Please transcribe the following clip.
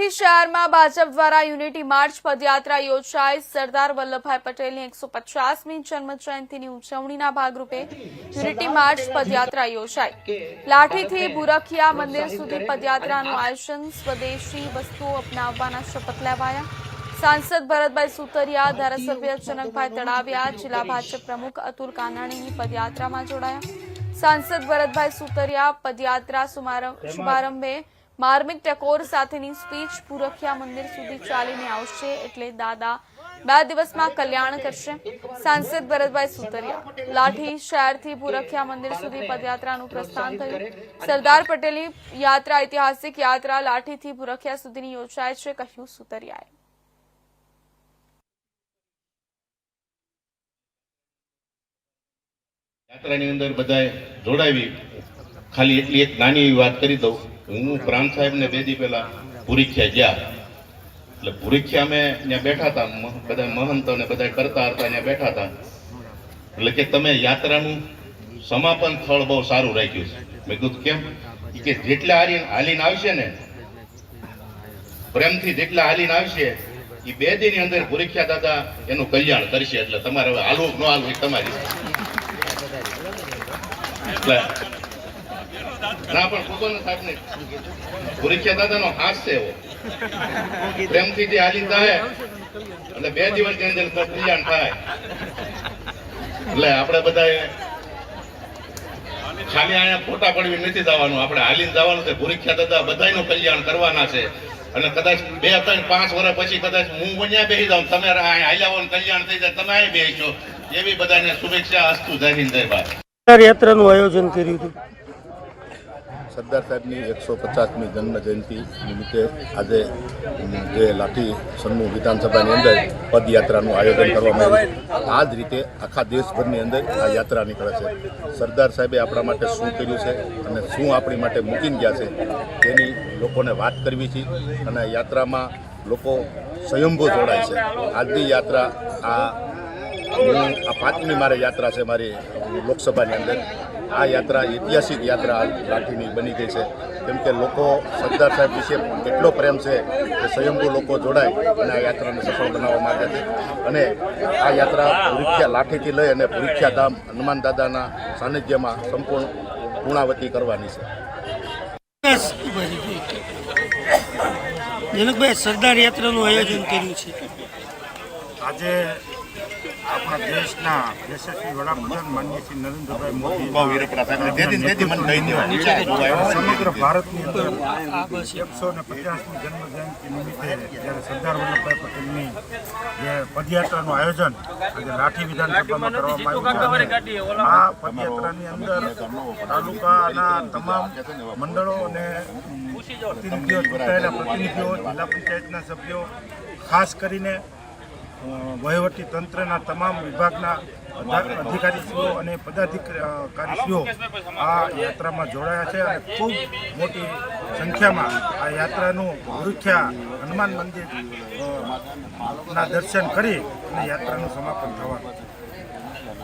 લાઠી શહેરમાં ભાજપ દ્વારા unity March પદયાત્રા યોજાઈ. સરદાર વલ્લભભાઈ પટેલની એકસો પચાસમી જન્મજયંતિની ઉજવણીના ભાગરૂપે યુનિટી માર્ચ પદયાત્રા યોજાઈ. લાઠીથી બુરખિયા મંદિર સુધી પદયાત્રાનું આયોજન સ્વદેશી વસ્તુઓ અપનાવવાના શપથ લેવાયા. સાંસદ ભરતભાઈ સુતરિયા, ધારાસભ્ય જનકભાઈ તળાવિયા જિલ્લા ભાજપ પ્રમુખ અતુલ કાનાણીની પદયાત્રામાં જોડાયા. સાંસદ ભરતભાઈ સુતરિયા પદયાત્રા શુભારંભે માર્મિક ટકોર સાથેની સ્પીચ પુરખિયા મંદિર સુધી ચાલીને આવશે એટલે દાદા બે દિવસમાં કલ્યાણ કરશે. સાંસદ ભરતભાઈ સુતરિયા લાઠી શહેરથી પુરખિયા મંદિર સુધી પદયાત્રાનું પ્રસ્થાન થયું સરદાર પટેલની યાત્રા, ઐતિહાસિક યાત્રા લાઠીથી પુરખિયા સુધીની યોજાય છે, કહ્યું સુતરિયાએ. યાત્રાની અંદર બધાએ જોડાવી. ખાલી એટલી એક નાની એવી વાત કરી દઉં. હું પ્રાણ સાહેબને બે દી પહેલા ભૂરીખ્યા ગયા. એટલે ભૂરીખ્યા અમે ત્યાં બેઠા હતા બધા મહંતો ને બધા કરતા હતા ત્યાં બેઠા હતા. એટલે કે તમે યાત્રાનું સમાપન સ્થળ બહુ સારું રાખ્યું છે. મેં કીધું, કેમ? કે, જેટલા હાલીને હાલીને આવશે ને, પ્રેમથી જેટલા હાલીને આવશે એ બે દીની અંદર ભૂરીખ્યા દાદા એનું કલ્યાણ કરશે. એટલે તમારે હવે હાલવું ન હાલવું તમારી. એટલે ના પણ કોકોનો સાહેબ ને ભૂરીખ્યા દાદા નો હાથ છે એવો. પ્રેમથી જે હાલી થાય, એટલે બે દિવસની અંદર કલ્યાણ થાય. એટલે આપણે બધા ખાલી અહીંયા ફોટા પડવી નથી જવાનું. આપણે હાલીને જવાનું છે. પુરીખ્યા દાદા બધાયનું કલ્યાણ કરવાના છે. અને કદાચ બે, ત્રણ, પાંચ વર્ષ પછી કદાચ હું અહીંયા બેસી જાઉં, તમે અહીંયા હાલ્યા હોય કલ્યાણ થઈ જાય, તમે અહીં બેસશો એવી બધાને શુભેચ્છા અસ્તુ. જય હિન્દ, જય ભારત. યાત્રાનું આયોજન કર્યું હતું. સરદાર સાહેબની એકસો પચાસમી જન્મ જયંતિ નિમિત્તે આજે જે લાઠી સન્મુ વિધાનસભાની અંદર પદયાત્રાનું આયોજન કરવામાં આવ્યું આ જ રીતે આખા દેશભરની અંદર આ યાત્રા નીકળે છે. સરદાર સાહેબે આપણા માટે શું કર્યું છે અને શું આપણી માટે મૂકીને ગયા છે તેની લોકોને વાત કરવી છે અને યાત્રામાં લોકો સ્વયંભૂ જોડાય છે. આજની યાત્રા આ પાંચમી મારે યાત્રા છે મારી લોકસભાની અંદર. આ યાત્રા ઐતિહાસિક યાત્રા લાઠીની બની ગઈ છે. કેમ કે લોકો સરદાર સાહેબ વિશે કેટલો પ્રેમ છે કે સ્વયંભૂ લોકો જોડાય અને આ યાત્રાને સફળ બનાવવા માંગે છે. અને આ યાત્રા ભૂરીખ્યા લાઠીથી લઈ અને ભૂરીખ્યા ધામ હનુમાન દાદાના સાનિધ્યમાં સંપૂર્ણ પૂર્ણાવતી કરવાની છે. જનકભાઈ સરદાર યાત્રાનું આયોજન કર્યું છે. આજે આપણા દેશના યશસ્વી વડાપ્રધાન માન્ય શ્રી નરેન્દ્રભાઈ મોદી. સમગ્ર ભારતની અંદર એકસો ને પચાસમી જન્મ જયંતિ નિમિત્તે જ્યારે સરદાર વલ્લભભાઈ પટેલની જે પદયાત્રાનું આયોજન આજે લાઠી વિધાનસભામાં કરવામાં આવ્યું આ પદયાત્રાની અંદર તાલુકાના તમામ મંડળો અને પ્રતિનિધિઓ ચૂંટાયેલા પ્રતિનિધિઓ જિલ્લા પંચાયતના સભ્યો ખાસ કરીને વહીવટી તંત્રના તમામ વિભાગના અધા- અધિકારીશ્રીઓ અને પદાધિકારીશ્રીઓ આ યાત્રામાં જોડાયા છે અને ખૂબ મોટી સંખ્યામાં આ યાત્રાનું ગુરુખ્યા હનુમાન મંદિર ના દર્શન કરી અને યાત્રાનું સમાપન થવાનું છે.